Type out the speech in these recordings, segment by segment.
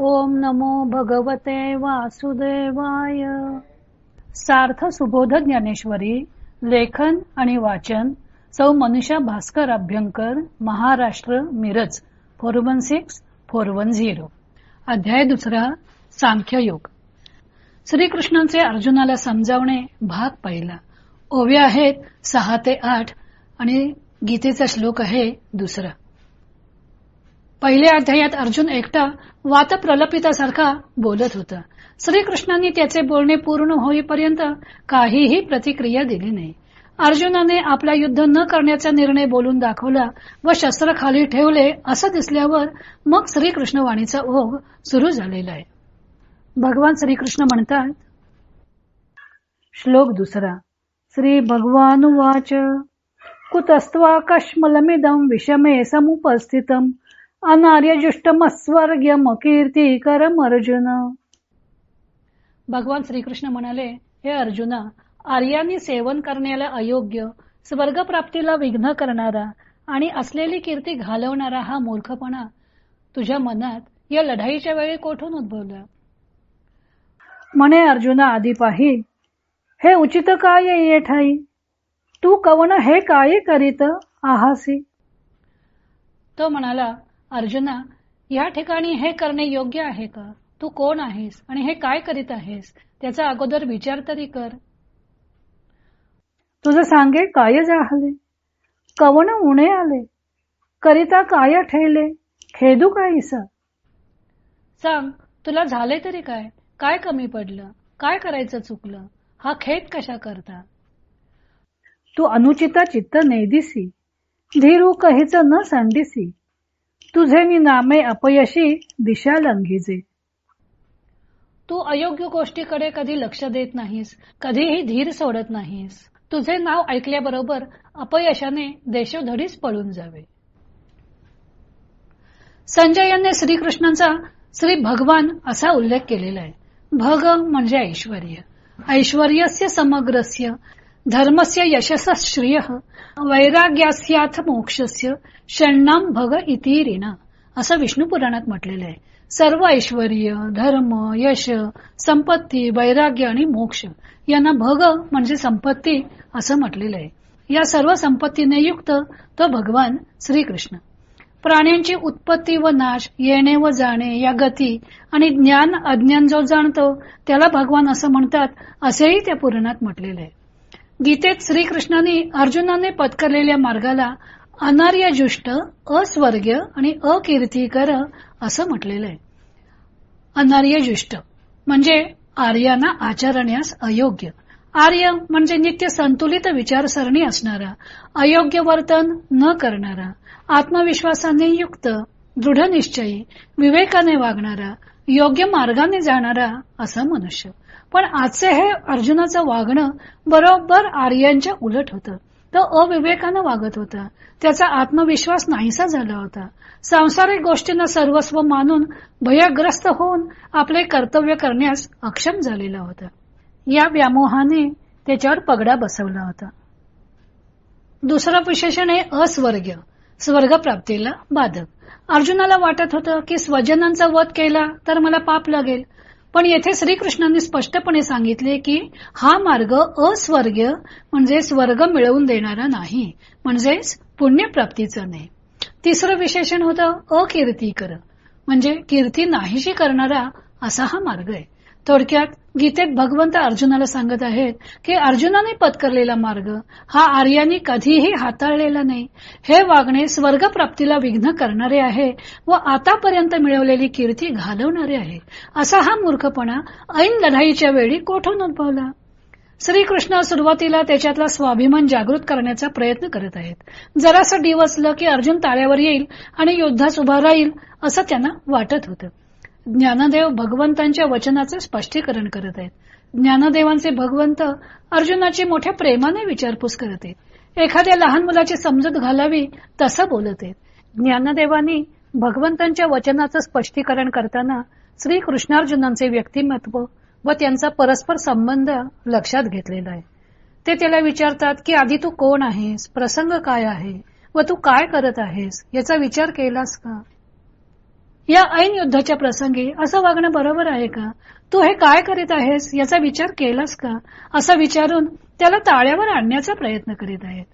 ओम नमो भगवते वासुदेवाय. सार्थ सुबोध ज्ञानेश्वरी लेखन आणि वाचन सौ Manusha Bhaskar Abhyankar Maharashtra Miraj four one six four one zero. अध्याय दुसरा सांख्ययोग. श्रीकृष्णांचे अर्जुनाला समजावणे भाग पहिला. ओव्या आहेत सहा ते आठ आणि गीतेचा श्लोक आहे दुसरा. पहिल्या अध्यायात अर्जुन एकटा वात प्रलपितासारखा बोलत होता. श्रीकृष्णांनी त्याचे बोलणे पूर्ण होईपर्यंत काहीही प्रतिक्रिया दिली नाही. अर्जुनाने आपला युद्ध न करण्याचा निर्णय बोलून दाखवला व शस्त्र खाली ठेवले असं दिसल्यावर मग श्रीकृष्ण वाणीचा ओघ सुरू झालेला आहे. भगवान श्रीकृष्ण म्हणतात श्लोक दुसरा श्री भगवान वाच कुतस्त्वा कश्मलमिदम विषमे समुपस्थितम अनार्यजुष्टमस्वर्ग्यम कीर्तिकरम अर्जुन भगवान श्रीकृष्ण म्हणाले हे अर्जुना आर्यांनी सेवन करण्याला अयोग्य स्वर्गप्राप्तीला विघ्न करणारा आणि असलेली कीर्ती घालवणारा हा मूर्खपणा तुझ्या मनात या लढाईच्या वेळी कोठून उद्भवला? म्हणे अर्जुना आधी पाही हे उचित काय ये ठाई तू कवन हे काय करीत आहासी? तो म्हणाला अर्जुना या ठिकाणी हे करणे योग्य आहे का? तू कोण आहेस आणि हे काय करीत आहेस? त्याचा अगोदर विचार तरी कर. तुझं सांगे काय जाहले? कवन उणे आले? करिता काय ठेले? खेदू काहीस? सांग तुला झाले तरी काय? काय कमी पडलं? काय करायचं चुकलं? हा खेद कशा करता? तू अनुचिता चित्त नेदिसी. धीरू कहीच न सांडिसी. तुझे नि नामे अपयशी दिशा लंघिजे तू अयोग्य गोष्टीकडे कधी लक्ष देत नाहीस कधीही धीर सोडत नाहीस. तुझे नाव ऐकल्याबरोबर अपयशाने देशोधडीच पळून जावे. संजयाने श्रीकृष्णांचा श्री भगवान असा उल्लेख केलेला आहे. भग म्हणजे ऐश्वर ऐश्वर्यस्य समग्रस्य धर्मस्य यशस श्रिय वैराग्यास्याथ मोक्षस्य षण्णाम भग इति ऋणा। असं विष्णू पुराणात म्हटलेलं आहे. सर्व ऐश्वर धर्म यश संपत्ती वैराग्य आणि मोक्ष यांना भग म्हणजे संपत्ती असं म्हटलेलं आहे. या सर्व संपत्तीने युक्त तो भगवान श्रीकृष्ण. प्राण्यांची उत्पत्ती व नाश येणे व जाणे या गती आणि ज्ञान अज्ञान जो जाणतो त्याला भगवान असं म्हणतात असेही त्या पुराणात म्हटलेलं आहे. गीतेत श्रीकृष्णाने अर्जुनाने पत्करलेल्या मार्गाला अनार्यजुष्ट अस्वर्ग्य आणि अकीर्तिकर असं म्हटलेलं आहे. अनार्यजुष्ट म्हणजे आर्यांना आचरण्यास अयोग्य. आर्य म्हणजे नित्य संतुलित विचारसरणी असणारा अयोग्य वर्तन न करणारा आत्मविश्वासाने युक्त दृढ निश्चयी विवेकाने वागणारा योग्य मार्गाने जाणारा असा मनुष्य. पण आजचे हे अर्जुनाचं वागणं बरोबर आर्यांच्या उलट होतं. तो अविवेकानं वागत होता. त्याचा आत्मविश्वास नाहीसा झाला होता. सांसारिक गोष्टींना सर्वस्व मानून भयग्रस्त होऊन आपले कर्तव्य करण्यास अक्षम झालेला होता. या व्यामोहाने त्याच्यावर पगडा बसवला होता. दुसरा विशेषण आहे अस्वर्ग. स्वर्ग प्राप्तीला बाधक. अर्जुनाला वाटत होतं की स्वजनांचा वध केला तर मला पाप लागेल. पण येथे श्रीकृष्णांनी स्पष्टपणे सांगितले की हा मार्ग अस्वर्ग म्हणजे स्वर्ग मिळवून देणारा नाही म्हणजेच पुण्यप्राप्तीचा नाही. तिसरं विशेषण होतं अकीर्तीकर म्हणजे कीर्ती नाहीशी करणारा असा हा मार्ग आहे. थोडक्यात गीतेत भगवंत अर्जुनाला सांगत आहेत की अर्जुनाने पत्करलेला मार्ग हा आर्याने कधीही हाताळलेला नाही. हे वागणे स्वर्गप्राप्तीला विघ्न करणारे आहे व आतापर्यंत मिळवलेली कीर्ती घालवणारे आहे. असा हा मूर्खपणा ऐन लढाईच्या वेळी कोठून उद्भवला? श्रीकृष्ण सुरुवातीला त्याच्यातला स्वाभिमान जागृत करण्याचा प्रयत्न करत आहेत. जरासं डिवसलं की अर्जुन ताळ्यावर येईल आणि युद्धास उभा राहील असं त्यांना वाटत होतं. ज्ञानदेव भगवंतांच्या वचनाचे स्पष्टीकरण करत आहेत. ज्ञानदेवांचे भगवंत अर्जुनाची मोठ्या प्रेमाने विचारपूस करत आहेत. एखाद्या लहान मुलाची समजूत घालावी तसं बोलत आहेत. ज्ञानदेवांनी भगवंतांच्या वचनाचं स्पष्टीकरण करताना श्री कृष्णार्जुनांचे व्यक्तिमत्व व त्यांचा परस्पर संबंध लक्षात घेतलेला आहे. ते त्याला विचारतात की आधी तू कोण आहेस? प्रसंग काय आहे? व तू काय करत आहेस? याचा विचार केलास का? या ऐन युद्धाच्या प्रसंगी असं वागणं बरोबर आहे का? तू हे काय करीत आहेस? याचा विचार केलास का? असं विचारून त्याला ताळ्यावर आणण्याचा प्रयत्न करीत आहेत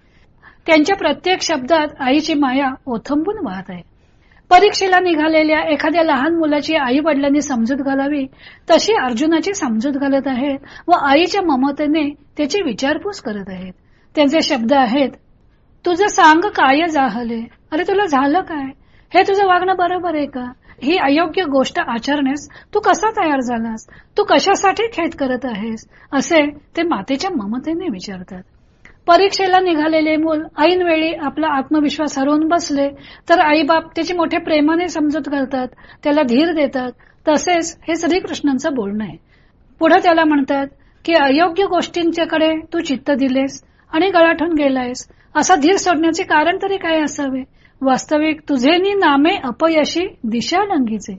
त्यांच्या प्रत्येक शब्दात आईची माया ओथंबून वाहत आहे. परीक्षेला निघालेल्या एखाद्या लहान मुलाची आई वडिलांनी समजूत घालावी तशी अर्जुनाची समजूत घालत आहेत व आईच्या ममतेने त्याची विचारपूस करत आहेत. त्यांचे शब्द आहेत तुझं सांग काय जाहले अरे तुला झालं काय? हे तुझं वागणं बरोबर आहे का? ही अयोग्य गोष्ट आचरण्यास तू कसा तयार झालास? तू कशासाठी खेद करत आहेस? असे ते मातेच्या ममतेने विचारतात. परीक्षेला निघालेले मूल ऐन वेळी आपला आत्मविश्वास हरवून बसले तर आईबाप त्याची मोठ्या प्रेमाने समजूत घालतात त्याला धीर देतात. तसेच हे श्रीकृष्णांचं बोलणं आहे. पुढे त्याला म्हणतात की अयोग्य गोष्टींच्याकडे तू चित्त दिलेस आणि गळाठून गेलायस असा धीर सोडण्याचे कारण तरी काय असावे? वास्तविक तुझेनी नामे अपयशी दिशा लंगीचे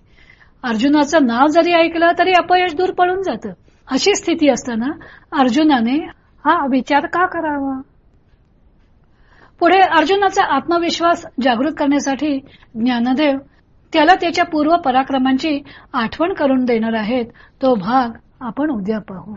अर्जुनाचं नाव जरी ऐकलं तरी अपयश दूर पळून जातं. अशी स्थिती असताना अर्जुनाने हा विचार का करावा? पुढे अर्जुनाचा आत्मविश्वास जागृत करण्यासाठी ज्ञानदेव त्याला त्याच्या पूर्व पराक्रमांची आठवण करून देणार आहेत. तो भाग आपण उद्या पाहू.